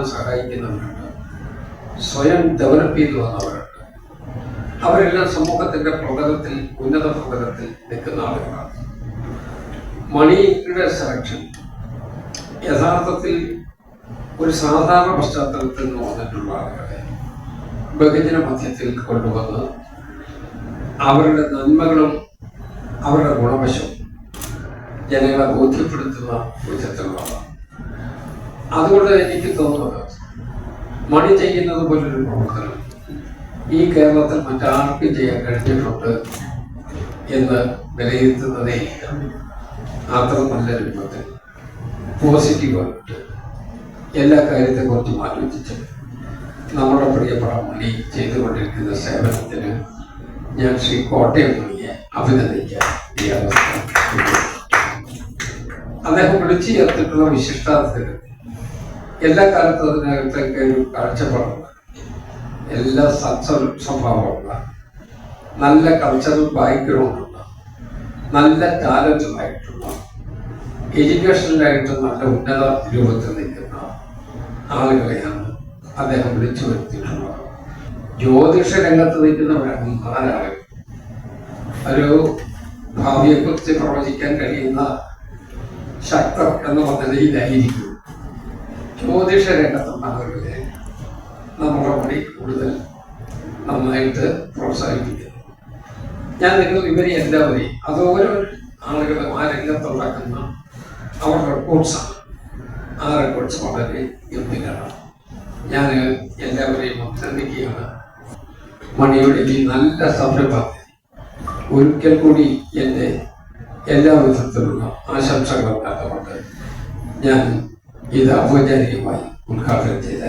ചെയ്യാൻ സഹായിക്കുന്നവരുണ്ട്. സ്വയം ഡെവലപ്പ് ചെയ്തു വന്നവരുണ്ട്. അവരെല്ലാം സമൂഹത്തിന്റെ പ്രകടത്തിൽ ഉന്നത പ്രകടത്തിൽ നിൽക്കുന്ന ആളുകളാണ്. മണിയുടെ സെലക്ഷൻ യഥാർത്ഥത്തിൽ ഒരു സാധാരണ പശ്ചാത്തലത്തിൽ നിന്ന് വന്നിട്ടുള്ള ആളുകളെ ബഹുജന മധ്യത്തിൽ കൊണ്ടുവന്ന് അവരുടെ നന്മകളും അവരുടെ ഗുണവശവും ജനങ്ങളെ ബോധ്യപ്പെടുത്തുന്ന വിധത്തിലുള്ളതാണ് അതുകൊണ്ട് എനിക്ക് തോന്നുന്നത് മണി ചെയ്യുന്നത് പോലൊരു പ്രവർത്തനം. ഈ കേരളത്തിൽ മറ്റാർക്കും ചെയ്യാൻ കഴിഞ്ഞിട്ടുണ്ട് എന്ന് വിലയിരുത്തുന്നതേ അത്ര നല്ല രൂപത്തിൽ പോസിറ്റീവായിട്ട് എല്ലാ കാര്യത്തെ കുറിച്ച് ആലോചിച്ച് നമ്മുടെ പ്രിയപ്പെട്ട മണി ചെയ്തുകൊണ്ടിരിക്കുന്ന സേവനത്തിന് ഞാൻ ശ്രീ കോട്ടയം മണിയെ ഉപയോഗിക്കുന്നു. അദ്ദേഹം വിളിച്ചു ചേർത്തിട്ടുള്ള വിശിഷ്ടാർത്ഥങ്ങൾ എല്ലാ കാലത്തും അതിനകത്തൊക്കെ ഒരു കാഴ്ചപ്പാടുണ്ട് എല്ലാ സത്സ സ്വഭാവമുള്ള നല്ല കൾച്ചറൽ ബാക്ക്ഗ്രൗണ്ട് നല്ല നല്ല ആയിട്ടുണ്ട് എഡ്യൂക്കേഷനിലായിട്ട് നല്ല ഉന്നത രൂപത്തിൽ നിൽക്കുന്ന ആളുകളെയാണ് അദ്ദേഹം വിളിച്ചു വരുത്തിയിട്ടുള്ളത്. ജ്യോതിഷ രംഗത്ത് നിൽക്കുന്നവരാണ് നാലാളുകൾ ഒരു ഭാവിയെക്കുറിച്ച് പ്രവചിക്കാൻ കഴിയുന്ന ശക്തർ എന്ന നിലയിലായിരിക്കും ജ്യോതിഷ ആളുകളെ നമ്മുടെ കൂടി കൂടുതൽ നന്നായിട്ട് പ്രോത്സാഹിപ്പിക്കുന്നു ഞാൻ നിങ്ങൾ ഇവരെ എല്ലാവരെയും അത് ഓരോ ആളുകളും ആ രംഗത്തുണ്ടാക്കുന്ന അവരുടെ റെക്കോർഡ്സാണ് ആ റെക്കോർഡ്സ് വളരെ ഗംഭീരമാണ്. ഞാൻ എല്ലാവരെയും അഭിനന്ദിക്കുകയാണ് മണിയുടെ ഈ നല്ല സംരംഭം ഒരിക്കൽ കൂടി എന്റെ എല്ലാ വിധത്തിലുള്ള ആശംസകളും നൽകുന്നുണ്ട് ഞാൻ إذا ወደ ሕይወት ሁልካፍር ጌታ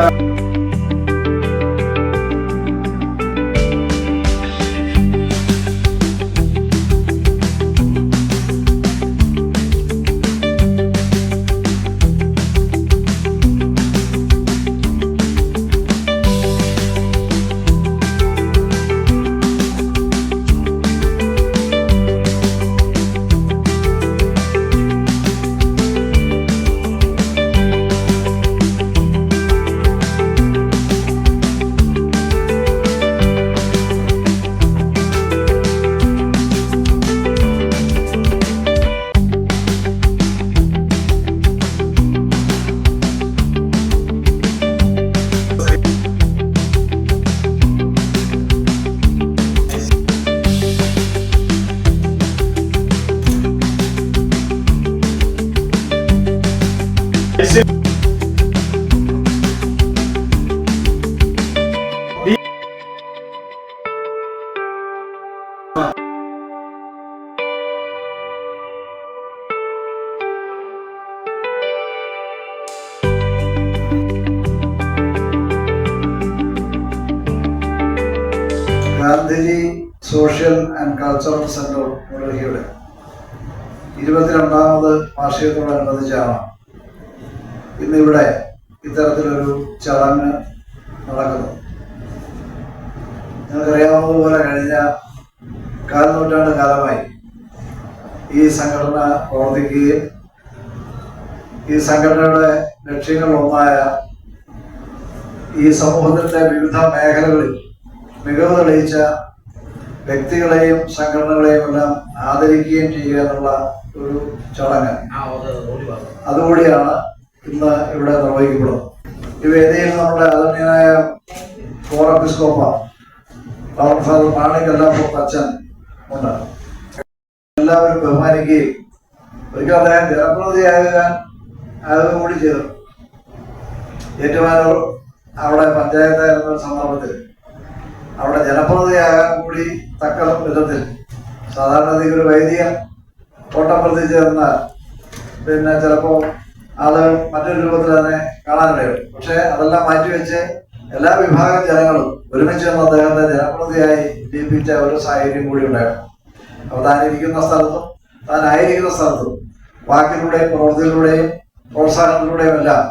Bye. Gandhiji social and cultural centre ന്യൂഡൽഹിയുടെ ഇരുപത്തിരണ്ടാമത് വാർഷികത്തോടനുബന്ധിച്ചാണ് ഇന്നിവിടെ ഇത്തരത്തിലൊരു ചടങ്ങ് നടക്കുന്നത്. നിങ്ങൾക്കറിയാവുന്നതുപോലെ കഴിഞ്ഞ കാൽ നൂറ്റാണ്ട് കാലമായി ഈ സംഘടന പ്രവർത്തിക്കുകയും ഈ സംഘടനയുടെ ലക്ഷ്യങ്ങളിലൊന്നായ ഈ സമൂഹത്തിന്റെ വിവിധ മേഖലകളിൽ മികവ് തെളിയിച്ച വ്യക്തികളെയും സംഘടനകളെയും എല്ലാം ആദരിക്കുകയും ചെയ്യുക എന്നുള്ള ഒരു ചടങ്ങ്. അതുകൂടിയാണ് ഇന്ന് ഇവിടെ നിർവഹിക്കപ്പെടുന്നത്. ഈ വേദിയിൽ നമ്മുടെ ആദരണീയനായ ഫോറപ്പിസ്കോപ്പ ഫാദർ കല്ലാപ്പോ അച്ഛൻ ഉണ്ട്. എല്ലാവരും ബഹുമാനിക്കുകയും ഒരിക്കൽ അദ്ദേഹം ജനപ്രതിയാകുക ആകുക കൂടി ചെയ്തു. ഏറ്റുമാനൂർ അവിടെ പഞ്ചായത്തായിരുന്ന സന്ദർഭത്തിൽ അവിടെ ജനപ്രതിയാകാൻ കൂടി തക്ക വിധത്തിൽ സാധാരണ ഒരു വൈദിക ഓട്ടം പ്രത്യേകിച്ച് ചെന്നാൽ പിന്നെ ചിലപ്പോൾ ആളുകൾ മറ്റൊരു രൂപത്തിൽ അതിനെ കാണാനിടയും പക്ഷെ അതെല്ലാം മാറ്റിവെച്ച് എല്ലാ വിഭാഗം ജനങ്ങളും ഒരുമിച്ച് വന്ന് അദ്ദേഹത്തെ ജനപ്രതിയായി ജീവിപ്പിച്ച ഒരു സാഹചര്യം കൂടി ഉണ്ടായിരുന്നു. അപ്പോൾ താൻ ഇരിക്കുന്ന സ്ഥലത്തും താൻ ആയിരിക്കുന്ന സ്ഥലത്തും വാക്കിലൂടെയും പ്രവൃത്തിയിലൂടെയും പ്രോത്സാഹനത്തിലൂടെയും എല്ലാം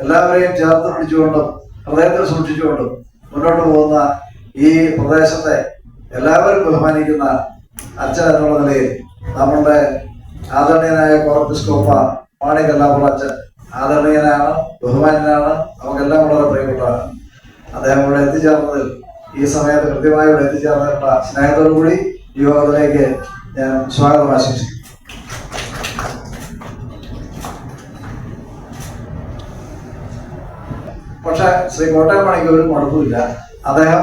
എല്ലാവരെയും ചേർത്ത് പിടിച്ചുകൊണ്ടും ഹൃദയത്തിൽ സൂക്ഷിച്ചുകൊണ്ടും മുന്നോട്ട് പോകുന്ന ഈ പ്രദേശത്തെ എല്ലാവരും ബഹുമാനിക്കുന്ന അച്ഛൻ എന്നുള്ള നിലയിൽ നമ്മളുടെ ആദരണീയനായ കോർപ്പിസ്കോപ്പ മാണി കല്ലാപ്പുറ അച്ഛൻ ആദരണീയനാണ് ബഹുമാനനാണ് നമുക്കെല്ലാം വളരെ പ്രിയപ്പെട്ടതാണ്. അദ്ദേഹം ഇവിടെ എത്തിച്ചേർന്നതിൽ ഈ സമയത്ത് കൃത്യമായി ഇവിടെ എത്തിച്ചേർന്നിട്ടുള്ള സ്നേഹത്തോടു കൂടി ഞാൻ സ്വാഗതം ആശംസിക്കുന്നു. പക്ഷെ ശ്രീ കോട്ടയം മണിക്ക് ഒരു മടുപ്പില്ല അദ്ദേഹം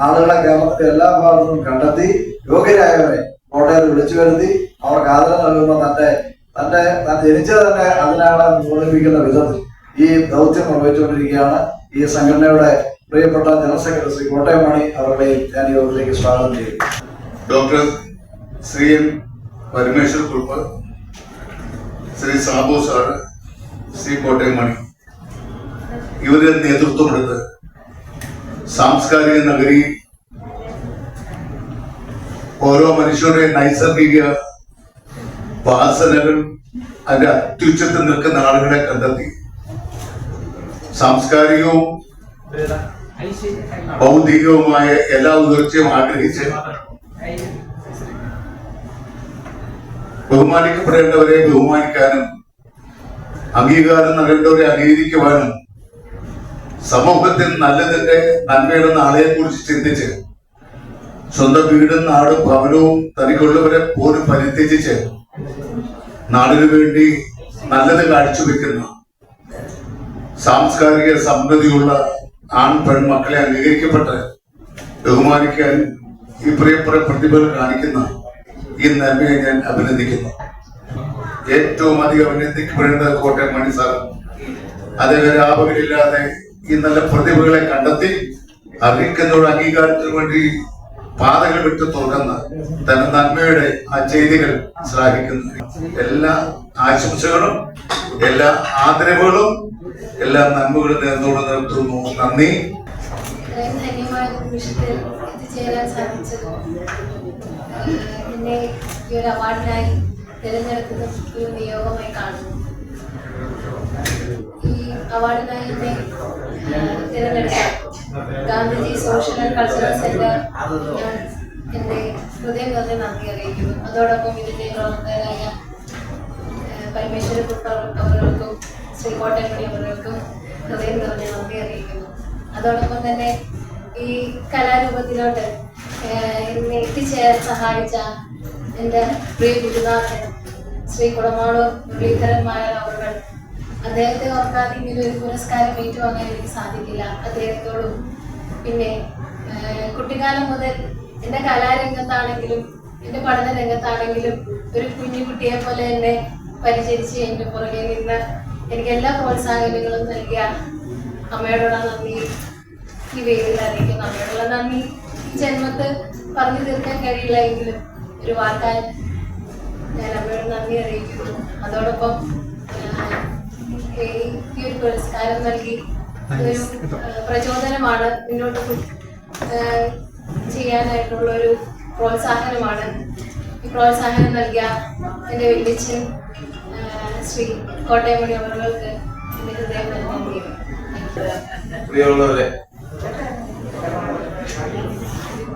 ആളുകളെ കേരളത്തിന്റെ എല്ലാ ഭാഗത്തും കണ്ടെത്തി യോഗ്യരായവരെ കോട്ടയത്ത് വിളിച്ചു വരുത്തി അവർക്ക് ആദരം നൽകുന്ന തന്റെ തന്റെ താൻ ജനിച്ചത് തന്നെ അതിനാണ് തോന്നിപ്പിക്കുന്ന വിധത്തിൽ ഈ ദൗത്യം നിർവഹിച്ചുകൊണ്ടിരിക്കുകയാണ്. ഈ സംഘടനയുടെ പ്രിയപ്പെട്ട ജനറൽ സെക്രട്ടറി ശ്രീ കോട്ടയം മണി അവരുടെ ഞാൻ യോഗത്തിലേക്ക് സ്വാഗതം ചെയ്യും doctor Shri N Parameshwar Kurup Shri Sabu sir Shri Kottayam Mani ഇവരുടെ നേതൃത്വമെടുത്ത് സാംസ്കാരിക നഗരി ഓരോ മനുഷ്യരുടെ നൈസർഗിക വാസനകൾ അതിന്റെ അത്യുച്ചത്തിൽ നിൽക്കുന്ന ആളുകളെ കണ്ടെത്തി. സാംസ്കാരികവും ഭൗതികവുമായ എല്ലാ ഉയർച്ചയും ആഗ്രഹിച്ച് ബഹുമാനിക്കപ്പെടേണ്ടവരെ ബഹുമാനിക്കാനും അംഗീകാരം നൽകേണ്ടവരെ അംഗീകരിക്കുവാനും സമൂഹത്തിൽ നല്ലതിന്റെ നന്മയുടെ നാളെയെ കുറിച്ച് ചിന്തിച്ച് സ്വന്തം വീടും നാടും ഭവനവും തനിക്കുള്ളവരെ പോലും പരിത്യജിച്ച് നാടിനു വേണ്ടി നല്ലത് കാഴ്ചവെക്കുന്ന സാംസ്കാരിക സമൃദ്ധിയുള്ള ആൺ പെൺമക്കളെ അംഗീകരിക്കപ്പെട്ട് ബഹുമാനിക്കാൻ ഈ പ്രിയപ്പെട്ട പ്രതിഭകൾ കാണിക്കുന്ന ഈ നന്മയെ ഞാൻ അഭിനന്ദിക്കുന്നു. ഏറ്റവും അധികം അഭിനന്ദിക്കപ്പെടേണ്ടത് കോട്ടയം മണി സാർ. അദ്ദേഹം രാപകലില്ലാതെ ഈ നല്ല പ്രതിഭകളെ കണ്ടെത്തി അർഹിക്കുന്നവരുടെ അംഗീകാരത്തിന് വേണ്ടി പാതകൾ വിട്ടു തുറന്ന് തന്റെ നന്മയുടെ ആ ചെയ്തികൾ ശ്ലാഘിക്കുന്നു. എല്ലാ ആശംസകളും എല്ലാ ആദരവുകളും എല്ലാ നന്മകളും നേർന്നോട് നിർത്തുന്നു. നന്ദി. ഒരു അവാർഡിനായി തിരഞ്ഞെടുക്കുന്ന ഒരു നിയോഗമായി കാണുന്നു. അവാർഡിനായി എന്നെ തിരഞ്ഞെടുത്ത Gandhiji social and cultural centre ഞാൻ എന്റെ ഹൃദയം നിറഞ്ഞ നന്ദി അറിയിക്കുന്നു. അതോടൊപ്പം ഇതിന്റെ പ്രവർത്തകരായ ആഹ് പരമേശ്വര അവർക്കും ശ്രീ കോട്ടയപ്പടി അവർക്കും ഹൃദയം നിറഞ്ഞ നന്ദി അറിയിക്കുന്നു. അതോടൊപ്പം തന്നെ ഈ കലാരൂപത്തിലോട്ട് എന്നെ എത്തിച്ചേരാൻ സഹായിച്ച എന്റെ പ്രിയ ഗുരുനാഥൻ ശ്രീ കുടമാളൂർ മുരളീധരൻ മായർ അവർ അദ്ദേഹത്തെ ഓർക്കാതെ ഇങ്ങനെ ഒരു പുരസ്കാരം ഏറ്റുവാങ്ങാൻ എനിക്ക് സാധിക്കില്ല. അദ്ദേഹത്തോടും പിന്നെ കുട്ടിക്കാലം മുതൽ എന്റെ കലാരംഗത്താണെങ്കിലും എന്റെ പഠന രംഗത്താണെങ്കിലും ഒരു കുഞ്ഞു കുട്ടിയെ പോലെ എന്നെ പരിചരിച്ച് എന്റെ പുറകെ നിന്ന് എനിക്ക് എല്ലാ പ്രോത്സാഹനങ്ങളും നൽകിയ അമ്മയോടുള്ള നന്ദി. ഈ വേദിയിൽ അറിയിക്കുന്നു അമ്മയോടുള്ള നന്ദി. ജന്മത്ത് പറഞ്ഞു തീർക്കാൻ കഴിയില്ല എങ്കിലും ഒരു വാക്കാൽ ഞാൻ അമ്മയോട് നന്ദി അറിയിക്കുന്നു. അതോടൊപ്പം ഈ ഒരു പുരസ്കാരം നൽകി. ഒരു പ്രചോദനമാണ്. മുന്നോട്ട് ചെയ്യാനായിട്ടുള്ള ഒരു പ്രോത്സാഹനമാണ്. ഈ പ്രോത്സാഹനം നൽകിയ എന്റെ വലിയച്ഛൻ ശ്രീ കോട്ടയമണി അവർക്ക് എന്റെ ഹൃദയം നന്ദി പ്രിയമുള്ളവരെ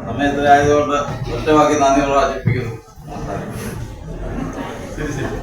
സമയത്തിലായതുകൊണ്ട് ഒറ്റവാക്കി നന്ദി ആചരിപ്പിക്കുന്നു. ശരി ശരി.